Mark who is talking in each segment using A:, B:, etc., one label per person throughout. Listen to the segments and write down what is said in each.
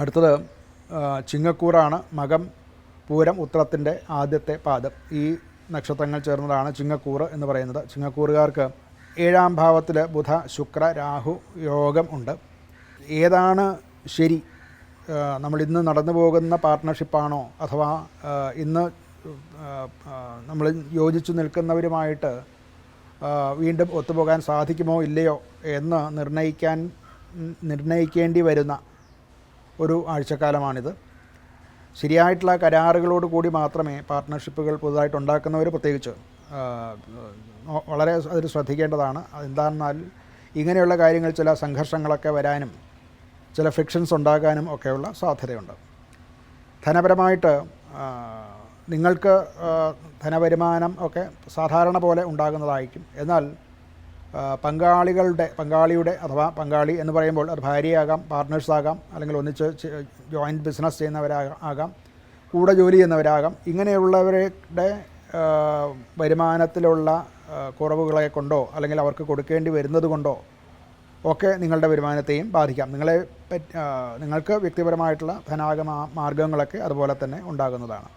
A: അടുത്തത് ചിങ്ങക്കൂറാണ് മകം പൂരം ഉത്രത്തിന്റെ ആദ്യത്തെ പാദം. ഈ നക്ഷത്രങ്ങൾ ചേർന്നതാണ് ചിങ്ങക്കൂറ് എന്ന് പറയുന്നത്. ചിങ്ങക്കൂറുകാർക്ക് ഏഴാം ഭാവത്തിൽ ബുധ ശുക്ര രാഹു യോഗം ഉണ്ട്. ഏതാണ് ശരി? നമ്മൾ ഇന്ന് നടന്നു പോകുന്ന പാർട്ട്ണർഷിപ്പാണോ അഥവാ ഇന്ന് നമ്മൾ യോജിച്ചു നിൽക്കുന്നവരുമായിട്ട് വീണ്ടും ഒത്തുപോകാൻ സാധിക്കുമോ ഇല്ലയോ എന്ന് നിർണയിക്കാൻ നിർണയിക്കേണ്ടി വരുന്ന ഒരു ആഴ്ചക്കാലമാണിത്. ശരിയായിട്ടുള്ള കരാറുകളോട് കൂടി മാത്രമേ പാർട്ട്ണർഷിപ്പുകൾ പുതുതായിട്ട് ഉണ്ടാക്കുന്നവർ പ്രത്യേകിച്ച് വളരെ അതിൽ ശ്രദ്ധിക്കേണ്ടതാണ്. എന്താണെന്നാൽ ഇങ്ങനെയുള്ള കാര്യങ്ങൾ ചില സംഘർഷങ്ങളൊക്കെ വരാനും ചില ഫ്രിക്ഷൻസ് ഉണ്ടാകാനും ഒക്കെയുള്ള സാധ്യതയുണ്ട്. ധനപരമായിട്ട് നിങ്ങൾക്ക് ധനവരുമാനം ഒക്കെ സാധാരണ പോലെ ഉണ്ടാകുന്നതായിരിക്കും. എന്നാൽ പങ്കാളികളുടെ പങ്കാളിയുടെ അഥവാ പങ്കാളി എന്ന് പറയുമ്പോൾ അത് ഭാര്യയാകാം പാർട്ട്നേഴ്സ് ആകാം അല്ലെങ്കിൽ ഒന്നിച്ച് ജോയിന്റ് ബിസിനസ് ചെയ്യുന്നവരാകാം കൂടെ ജോലി ചെയ്യുന്നവരാകാം. ഇങ്ങനെയുള്ളവരുടെ വരുമാനത്തിലുള്ള കുറവുകളെ കൊണ്ടോ അല്ലെങ്കിൽ അവർക്ക് കൊടുക്കേണ്ടി വരുന്നത് കൊണ്ടോ ഒക്കെ നിങ്ങളുടെ വരുമാനത്തെയും ബാധിക്കാം. നിങ്ങളെ നിങ്ങൾക്ക് വ്യക്തിപരമായിട്ടുള്ള ധനാഗമ മാർഗങ്ങളൊക്കെ അതുപോലെ തന്നെ ഉണ്ടാകുന്നതാണ്.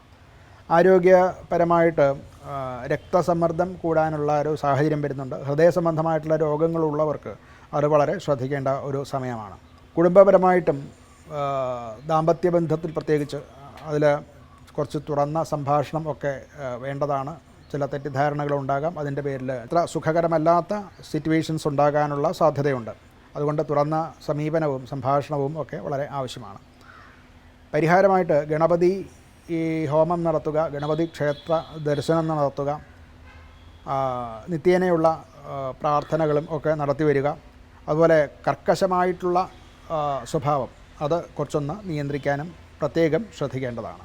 A: ആരോഗ്യപരമായിട്ട് രക്തസമ്മർദ്ദം കൂടാനുള്ള ഒരു സാഹചര്യം വരുന്നുണ്ട്. ഹൃദയ സംബന്ധമായിട്ടുള്ള രോഗങ്ങളുള്ളവർക്ക് അത് വളരെ ശ്രദ്ധിക്കേണ്ട ഒരു സമയമാണ്. കുടുംബപരമായിട്ടും ദാമ്പത്യ ബന്ധത്തിൽ പ്രത്യേകിച്ച് അതിൽ കുറച്ച് തുറന്ന സംഭാഷണം ഒക്കെ വേണ്ടതാണ്. ചില തെറ്റിദ്ധാരണകൾ ഉണ്ടാകാം. അതിന്റെ പേരിൽ അത്ര സുഖകരമല്ലാത്ത സിറ്റുവേഷൻസ് ഉണ്ടാകാനുള്ള സാധ്യതയുണ്ട്. അതുകൊണ്ട് തുറന്ന സമീപനവും സംഭാഷണവും ഒക്കെ വളരെ ആവശ്യമാണ്. പരിഹാരമായിട്ട് ഗണപതി ഈ ഹോമം നടത്തുക ഗണപതി ക്ഷേത്ര ദർശനം നടത്തുക നിത്യേനയുള്ള പ്രാർത്ഥനകളും ഒക്കെ നടത്തി വരിക. അതുപോലെ കർക്കശമായിട്ടുള്ള സ്വഭാവം അത് കുറച്ചൊന്ന് നിയന്ത്രിക്കാനും പ്രത്യേകം ശ്രദ്ധിക്കേണ്ടതാണ്.